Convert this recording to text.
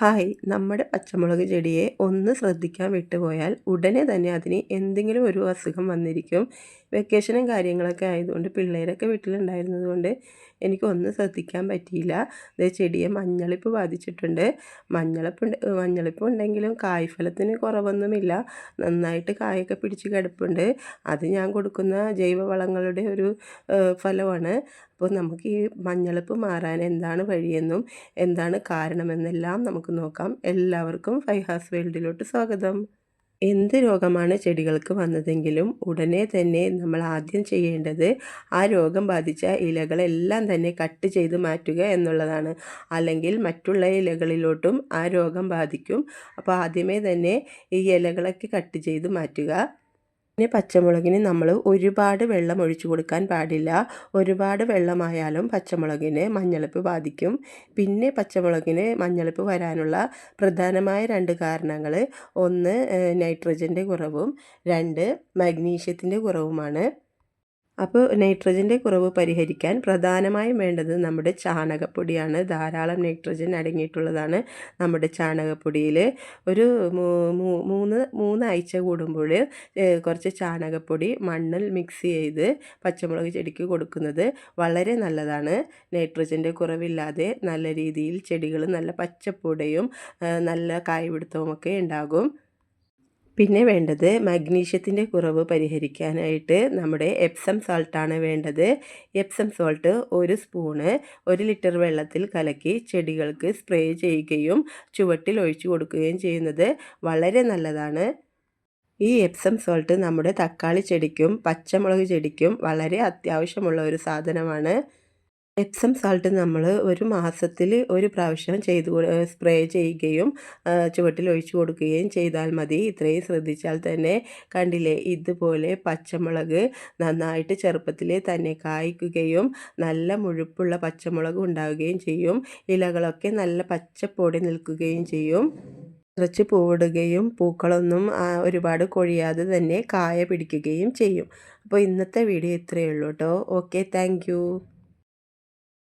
Hi. നമ്മുടെ പച്ചമുളക് ചെടിയെ ഒന്ന് ശ്രദ്ധിക്കാൻ വിട്ടുപോയാൽ ഉടനെ തന്നെ അതിന് എന്തെങ്കിലും ഒരു അസുഖം വന്നിരിക്കും. വെക്കേഷനും കാര്യങ്ങളൊക്കെ ആയതുകൊണ്ട് പിള്ളേരൊക്കെ വീട്ടിലുണ്ടായിരുന്നതുകൊണ്ട് എനിക്കൊന്നും ശ്രദ്ധിക്കാൻ പറ്റിയില്ല. അത് ചെടിയെ മഞ്ഞളിപ്പ് ബാധിച്ചിട്ടുണ്ട്. മഞ്ഞളിപ്പ് മഞ്ഞളിപ്പ് ഉണ്ടെങ്കിലും കായ്ഫലത്തിന് കുറവൊന്നുമില്ല. നന്നായിട്ട് കായൊക്കെ പിടിച്ച് കിടപ്പുണ്ട്. അത് ഞാൻ കൊടുക്കുന്ന ജൈവവളങ്ങളുടെ ഒരു ഫലമാണ്. അപ്പോൾ നമുക്ക് ഈ മഞ്ഞളിപ്പ് മാറാൻ എന്താണ് വഴിയെന്നും എന്താണ് കാരണമെന്നെല്ലാം നമുക്ക് നോക്കാം. എല്ലാവർക്കും ഫൈഹാസ് വേൾഡിലോട്ട് സ്വാഗതം. എന്ത് രോഗമാണ് ചെടികൾക്ക് വന്നതെങ്കിലും ഉടനെ തന്നെ നമ്മൾ ആദ്യം ചെയ്യേണ്ടത് ആ രോഗം ബാധിച്ച ഇലകളെല്ലാം തന്നെ കട്ട് ചെയ്ത് മാറ്റുക എന്നുള്ളതാണ്. അല്ലെങ്കിൽ മറ്റുള്ള ഇലകളിലോട്ടും ആ രോഗം ബാധിക്കും. അപ്പോൾ ആദ്യമേ തന്നെ ഈ ഇലകളൊക്കെ കട്ട് ചെയ്ത് മാറ്റുക. പിന്നെ പച്ചമുളകിന് നമ്മൾ ഒരുപാട് വെള്ളം ഒഴിച്ചു കൊടുക്കാൻ പാടില്ല. ഒരുപാട് വെള്ളമായാലും പച്ചമുളകിന് മഞ്ഞളിപ്പ് ബാധിക്കും. പിന്നെ പച്ചമുളകിന് മഞ്ഞളിപ്പ് വരാനുള്ള പ്രധാനമായ രണ്ട് കാരണങ്ങൾ ഒന്ന് നൈട്രജന്റെ കുറവും. രണ്ട് മഗ്നീഷ്യത്തിന്റെ കുറവുമാണ്. അപ്പോൾ നൈട്രജന്റെ കുറവ് പരിഹരിക്കാൻ പ്രധാനമായും വേണ്ടത് നമ്മുടെ ചാണകപ്പൊടിയാണ്. ധാരാളം നൈട്രജൻ അടങ്ങിയിട്ടുള്ളതാണ് നമ്മുടെ ചാണകപ്പൊടിയിൽ. ഒരു മൂന്ന് മൂന്നാഴ്ച കൂടുമ്പോൾ കുറച്ച് ചാണകപ്പൊടി മണ്ണിൽ മിക്സ് ചെയ്ത് പച്ചമുളക് ചെടിക്ക് കൊടുക്കുന്നത് വളരെ നല്ലതാണ്. നൈട്രജന്റെ കുറവില്ലാതെ നല്ല രീതിയിൽ ചെടികൾ നല്ല പച്ചപ്പുടയും നല്ല കായ്പിടുത്തവും ഒക്കെ ഉണ്ടാകും. പിന്നെ വേണ്ടത് മഗ്നീഷ്യത്തിന്റെ കുറവ് പരിഹരിക്കാനായിട്ട് നമ്മുടെ എപ്സം സോൾട്ടാണ് വേണ്ടത്. എപ്സം സോൾട്ട് ഒരു സ്പൂണ് ഒരു ലിറ്റർ വെള്ളത്തിൽ കലക്കി ചെടികൾക്ക് സ്പ്രേ ചെയ്യുകയും ചുവട്ടിൽ ഒഴിച്ചു കൊടുക്കുകയും ചെയ്യുന്നത് വളരെ നല്ലതാണ്. ഈ എപ്സം സോൾട്ട് നമ്മുടെ തക്കാളി ചെടിക്കും പച്ചമുളക് ചെടിക്കും വളരെ അത്യാവശ്യമുള്ള ഒരു സാധനമാണ്. എപ്സം സാൾട്ട് നമ്മൾ ഒരു മാസത്തിൽ ഒരു പ്രാവശ്യം ചെയ്ത് സ്പ്രേ ചെയ്യുകയും ചുവട്ടിൽ ഒഴിച്ചു കൊടുക്കുകയും ചെയ്താൽ മതി. ഇത്രയും ശ്രദ്ധിച്ചാൽ തന്നെ കണ്ടില്ലേ? ഇതുപോലെ പച്ചമുളക് നന്നായിട്ട് ചെറുപ്പത്തിൽ തന്നെ കായ്ക്കുകയും നല്ല മുഴുപ്പുള്ള പച്ചമുളക് ഉണ്ടാവുകയും ചെയ്യും. ഇലകളൊക്കെ നല്ല പച്ചപ്പൊടി നിൽക്കുകയും ചെയ്യും. കുറച്ച് പൂവിടുകയും പൂക്കളൊന്നും ഒരുപാട് കൊഴിയാതെ തന്നെ കായ പിടിക്കുകയും ചെയ്യും. അപ്പോൾ ഇന്നത്തെ വീഡിയോ ഇത്രയേ ഉള്ളൂ കേട്ടോ. Okay thank